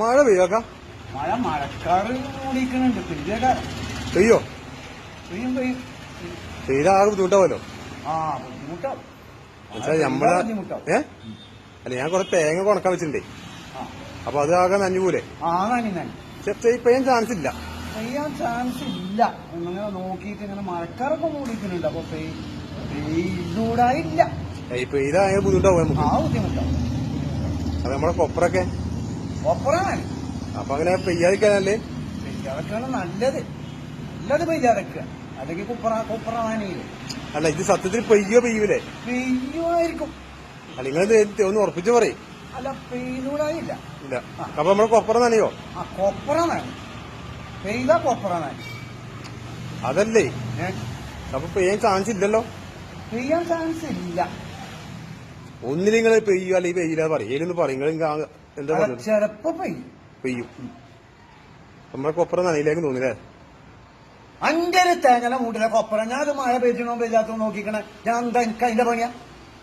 മഴ പെയ്യാക്ക? മഴ മഴക്കാറ് ഓടിക്കണുണ്ട് പെയ്യോ? പെയ്യും പെയ്യും. പെയ്ത ആകെ ബുദ്ധിമുട്ടാവല്ലോ? ആ ബുദ്ധിമുട്ടാവും. എന്നുവെച്ചാൽ നമ്മളെ ഏ? അല്ല ഞാൻ കൊറേ തേങ്ങ കൊണക്കാൻ വെച്ചിട്ടുണ്ടേ. അപ്പൊ അത് ആകെ നനഞ്ഞു പോലെ പെയ്യാൻ ചാൻസ് ഇല്ല. പെയ്യാൻ ചാൻസ് ഇല്ല. എന്നങ്ങനെ നോക്കിയിട്ട് ഇങ്ങനെ മഴക്കാറൊക്കെ മൂടിക്കുന്നുണ്ട് അപ്പൊ പെയ്തൂടായില്ല. പെയ്യൂടായില്ല പെയ്ത ഭയങ്കര ബുദ്ധിമുട്ടാവും നമുക്ക്. ആ ബുദ്ധിമുട്ടാവും. അപ്പൊ നമ്മളെ കൊപ്പറൊക്കെ ഒപ്പറാണ് അപ്പൊ അങ്ങനെ പെയ്യാതിരിക്കാനല്ലേ? പെയ്യാതൊക്കെയാണ് നല്ലത്. നല്ലത് പെയ്യാതൊക്കെ അല്ലെങ്കിൽ കുപ്പറ കുപ്പറ നനയില്ലേ അല്ല ഇത് സത്യത്തിൽ പെയ്യോ പെയ്യൂലേ? പെയ്യുമായിരിക്കും. അല്ല നിങ്ങൾ ഒന്ന് ഉറപ്പിച്ചു പറയും. അല്ല പെയ്തൂടായില്ല ഇല്ല. അപ്പൊ നമ്മൾ കൊപ്പറ നനയോ? ആ കൊപ്പറ നന പെയ്ത കൊപ്പറ നന അതല്ലേ? അപ്പൊ പെയ്യാൻ ചാൻസ് ഇല്ലല്ലോ? പെയ്യാൻ ചാൻസ് ഇല്ല. ഒന്നിലും നിങ്ങൾ പെയ്യോ അല്ലെങ്കിൽ പെയ്യില്ല പറയും. ഏലൊന്ന് പറയും. നിങ്ങൾ എന്താ പറഞ്ഞത്? ചെലപ്പോ പെയ്യും. പെയ്യും. നമ്മളെ കൊപ്പറ നനയിലേക്ക് തോന്നില്ലേ? അഞ്ചര തേങ്ങല മൂട്ടിലെ കൊപ്പറ ഞാൻ അത് മഴ പെയ്യണോ പെയ്യാത്തോ നോക്കിക്കണേ. ഞാൻ എന്താ എനിക്ക് അതിന്റെ പണിയാ?